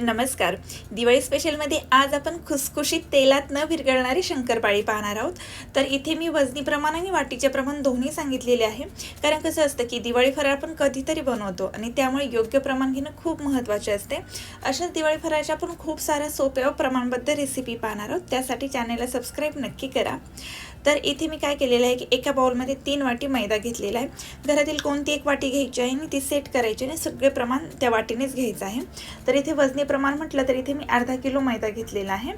नमस्कार. दिवाळी स्पेशलमध्ये आज आपण खुसखुशीत तेलात न विरघळणारी शंकरपाळी पाहणार आहोत. तर इथे मी वजनी प्रमाण आणि वाटीचे प्रमाण दोन्ही सांगितलेले आहे. कारण कसं असतं की दिवाळी फराळ आपण कधीतरी बनवतो आणि त्यामुळे योग्य प्रमाण घेणं खूप महत्त्वाचे असते. अशाच दिवाळी फराळाच्या आपण खूप साऱ्या सोप्या व प्रमाणबद्ध रेसिपी पाहणार आहोत. त्यासाठी चॅनलला सबस्क्राईब नक्की करा. तर इथे मी काय केलेलं आहे की एका बाउलमध्ये तीन वाटी मैदा घेतलेला आहे. घरातील कोणती एक वाटी घ्यायची आहे आणि ती सेट करायची आणि सगळे प्रमाण त्या वाटीनेच घ्यायचं आहे. तर इथे वजनी प्रमाण म्हटलं तर इथे मी अर्धा किलो मैदा घेतलेला आहे.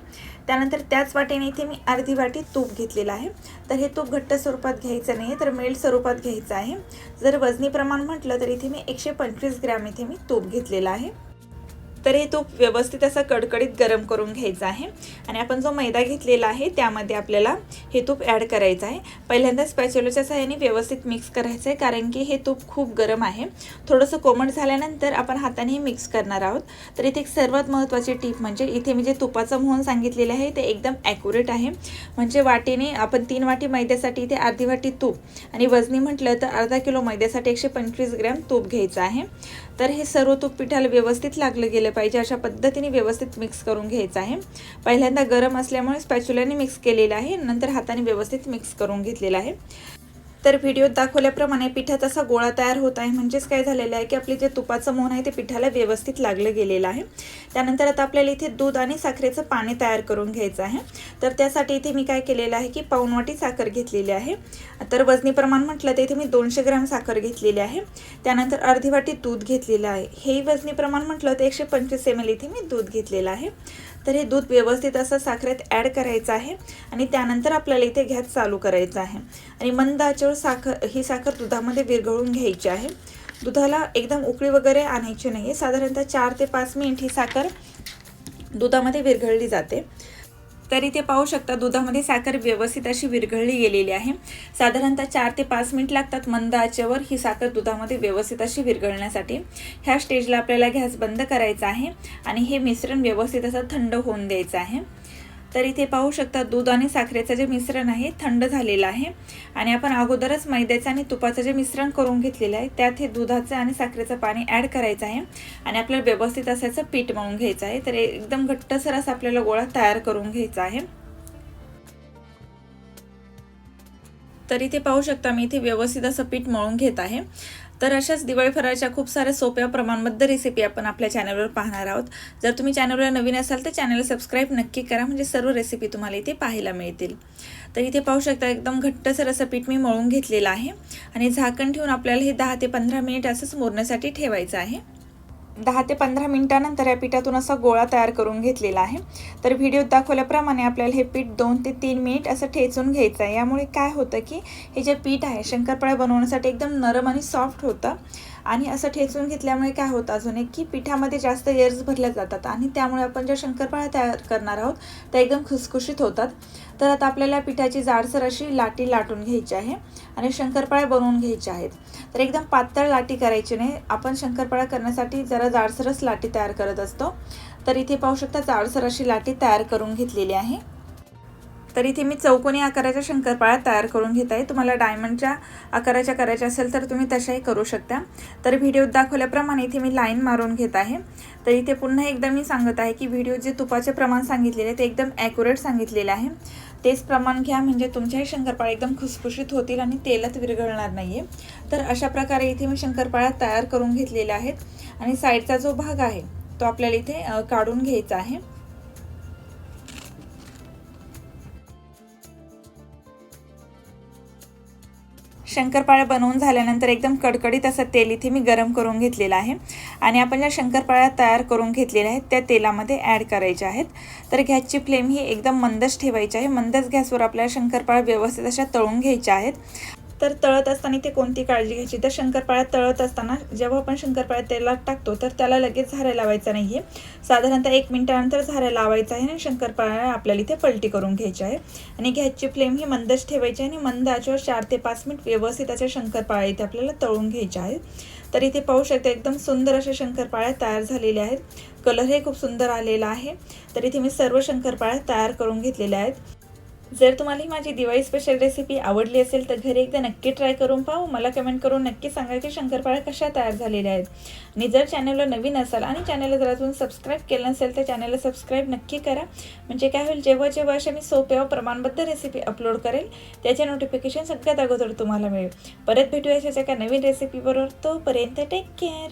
त्यानंतर त्याच वाटीने इथे मी अर्धी वाटी तूप घेतलेलं आहे. तर हे तूप घट्ट स्वरूपात घ्यायचं नाही तर मेल्ट स्वरूपात घ्यायचं आहे. जर वजनी प्रमाण म्हटलं तर इथे मी एकशे पंचवीस ग्रॅम इथे मी तूप घेतलेलं आहे. तर हे तूप व्यवस्थित असं कडकडीत गरम करून घ्यायचं आहे. आणि आपण जो मैदा घेतलेला आहे त्यामध्ये आपल्याला हे तूप ॲड करायचं आहे. पहिल्यांदा स्पॅच्युलाच्या सहाय्याने व्यवस्थित मिक्स करायचं आहे कारण की हे तूप खूप गरम आहे. थोडंसं कोमट झाल्यानंतर आपण हाताने मिक्स करणार आहोत. तर इथे एक सर्वात महत्त्वाची टीप म्हणजे इथे मी जे तुपाचं मोहन सांगितलेलं आहे ते एकदम ॲक्युरेट आहे. म्हणजे वाटीने आपण तीन वाटी मैद्यासाठी इथे अर्धी वाटी तूप आणि वजनी म्हटलं तर अर्धा किलो मैद्यासाठी एकशे पंचवीस ग्रॅम तूप घ्यायचं आहे. तर हे सर्व तूप पिठाला व्यवस्थित लागलं गेलं पाहिजे अशा पद्धतीने व्यवस्थित मिक्स करून घ्यायचं आहे. पहिल्यांदा गरम असल्यामुळे स्पॅच्युलाने मिक्स केलेलं आहे. नंतर हाताने व्यवस्थित मिक्स करून घेतलेला आहे. तर व्हिडिओत दाखवल्याप्रमाणे पिठात असा गोळा तयार होत आहे. म्हणजेच काय झालेलं आहे की आपले जे तुपाचं मोहन आहे ते पिठाला व्यवस्थित लागलं गेलेलं आहे. त्यानंतर आता आपल्याला इथे दूध आणि साखरेचं पाणी तयार करून घ्यायचं आहे. तर त्यासाठी इथे मी काय केलेलं आहे की पाऊन वाटी साखर घेतलेली आहे. तर वजनी प्रमाण म्हटलं तर इथे मी दोनशे ग्रॅम साखर घेतलेली आहे. त्यानंतर अर्धी वाटी दूध घेतलेलं आहे. हेही वजनी प्रमाण म्हटलं तर एकशे पंचवीस एम एल इथे मी दूध घेतलेलं आहे. तर हे दूध व्यवस्थित असं साखरेत ॲड करायचं आहे आणि त्यानंतर आपल्याला इथे गॅस चालू करायचा आहे. आणि मंद आचेवर साखर ही साखर दुधामध्ये विरघळून घ्यायची आहे. दुधाला एकदम उकळी वगैरे आणायची नाही आहे साधारणतः चार ते पाच मिनिट ही साखर दुधामध्ये विरघळली जाते. तर इथे पाहू शकता दुधामध्ये साखर व्यवस्थित अशी विरघळली गेलेली आहे. साधारणतः चार ते पाच मिनिट लागतात मंद आचेवर ही साखर दुधामध्ये व्यवस्थित अशी विरघळण्यासाठी. ह्या स्टेजला आपल्याला गॅस बंद करायचा आहे आणि हे मिश्रण व्यवस्थित असं थंड होऊन द्यायचं आहे. तर इथे पाहू शकता दूध आणि साखरेचं जे मिश्रण आहे थंड झालेलं आहे. आणि आपण अगोदरच मैद्याचं आणि तुपाचं जे मिश्रण करून घेतलेलं आहे त्यात हे दुधाचं आणि साखरेचं पाणी ॲड करायचं आहे. आणि आपल्याला व्यवस्थित असायचं पीठ मळून घ्यायचं आहे. तर एकदम घट्टसर असं आपल्याला गोळा तयार करून घ्यायचा आहे. तर इथे पाहू शकता मी इथे व्यवस्थित असं पीठ मळून घेत आहे. तर अशाच दिवाळी फराळच्या खूप साऱ्या सोप्या प्रमाणबद्ध रेसिपी आपण आपल्या चॅनलवर पाहणार आहोत. जर तुम्ही चॅनलवर नवीन असाल तर चॅनलला सबस्क्राईब नक्की करा म्हणजे सर्व रेसिपी तुम्हाला इथे पाहायला मिळतील. तर इथे पाहू शकता एकदम घट्टसर असं पीठ मी मळून घेतलेलं आहे. आणि झाकण ठेवून आपल्याला हे दहा ते पंधरा मिनिट असंच मोरण्यासाठी ठेवायचं आहे. दहा ते पंधरा मिनिटानंतर या पिठातून असा गोळा तयार करून घेतलेला आहे. तर व्हिडिओत दाखवल्याप्रमाणे आपल्याला हे पीठ दोन ते तीन मिनिट असं ठेचून घ्यायचं आहे. यामुळे काय होतं की हे जे पीठ आहे शंकरपाळ्या बनवण्यासाठी एकदम नरम आणि सॉफ्ट होतं. आणि असं ठेचून घेतल्यामुळे काय होतं अजून एक की पिठामध्ये जास्त एअर्स भरल्या जातात आणि त्यामुळे आपण ज्या शंकरपाळ्या तयार करणार आहोत त्या एकदम खुसखुशीत होतात. तर आता आपल्याला पिठाची जाडसर अशी लाटी लाटून घ्यायची आहे आणि शंकरपाळ्या बनवून घ्यायच्या आहेत. तर एकदम पातळ लाटी करायची नाही. आपण शंकरपाळ्या करण्यासाठी जरा जाडसरच लाटी तयार करत असतो. तर इथे पाहू शकता जाडसर अशी लाटी तयार करून घेतलेली आहे. तर इथे मी चौकोनी आकाराच्या शंकरपाळ्या तयार करून घेत आहे. तुम्हाला डायमंडच्या आकाराच्या करायच्या असेल तर तुम्ही तशाही करू शकता. तर व्हिडिओत दाखवल्याप्रमाणे इथे मी लाईन मारून घेत आहे. तर इथे पुन्हा एकदा मी सांगत आहे की व्हिडिओ जे तुपाचे प्रमाण सांगितलेले आहे ते एकदम ॲक्युरेट सांगितलेले आहे. तेच प्रमाण घ्या म्हणजे तुमच्याही शंकरपाळ्या एकदम खुसखुशीत होतील आणि तेलात विरघळणार नाही आहे तर अशा प्रकारे इथे मी शंकरपाळ्या तयार करून घेतलेल्या आहेत. आणि साईडचा जो भाग आहे तो आपल्याला इथे काढून घ्यायचा आहे. शंकरपाळ्या बनवून झाल्यानंतर एकदम कडकडीत असं तेल इथे मी गरम करून घेतलेलं आहे. आणि आपण ज्या शंकरपाळ्या तयार करून घेतलेल्या आहेत त्या तेलामध्ये ॲड करायच्या आहेत. तर गॅसची फ्लेम ही एकदम मंदच ठेवायची आहे. मंदच गॅसवर आपल्याला शंकरपाळ्या व्यवस्थित अशा तळून घ्यायच्या आहेत. तर तळत असताना ते कोणती काळजी घ्यायची? तर शंकरपाळ्यात तळत असताना जेव्हा आपण शंकरपाळ्यात तेलात टाकतो तर त्याला लगेच झाऱ्या लावायचा नाही आहे साधारणतः एक मिनिटानंतर झाऱ्या लावायचा आहे आणि शंकरपाळ्या आपल्याला इथे पलटी करून घ्यायची आहे. आणि गॅसची फ्लेम ही मंदच ठेवायची आणि मंद आचेवर चार ते पाच मिनिट व्यवस्थित अशा शंकरपाळ्या इथे आपल्याला तळून घ्यायच्या आहेत. तर इथे पाहू शकता एकदम सुंदर अशा शंकरपाळ्या तयार झालेल्या आहेत. कलरही खूप सुंदर आलेला आहे. तर इथे मी सर्व शंकरपाळ्या तयार करून घेतलेल्या आहेत. जर तुम्हाला ही माझी दिवाळी स्पेशल रेसिपी आवडली असेल तर घरी एकदा नक्की ट्राय करून पाहू मला कमेंट करून नक्की सांगा की शंकरपाळ्या कशा तयार झालेल्या आहेत. आणि जर चॅनलला नवीन असाल आणि चॅनलला जर अजून सबस्क्राईब केलं नसेल तर चॅनलला सबस्क्राईब नक्की करा. म्हणजे काय होईल जेव्हा जेव्हा अशा मी सोप्या व प्रमाणबद्ध रेसिपी अपलोड करेल त्याचे नोटिफिकेशन सगळ्यात अगोदर तुम्हाला मिळेल. परत भेटूया अशाच एका नवीन रेसिपीबरोबर तोपर्यंत टेक केअर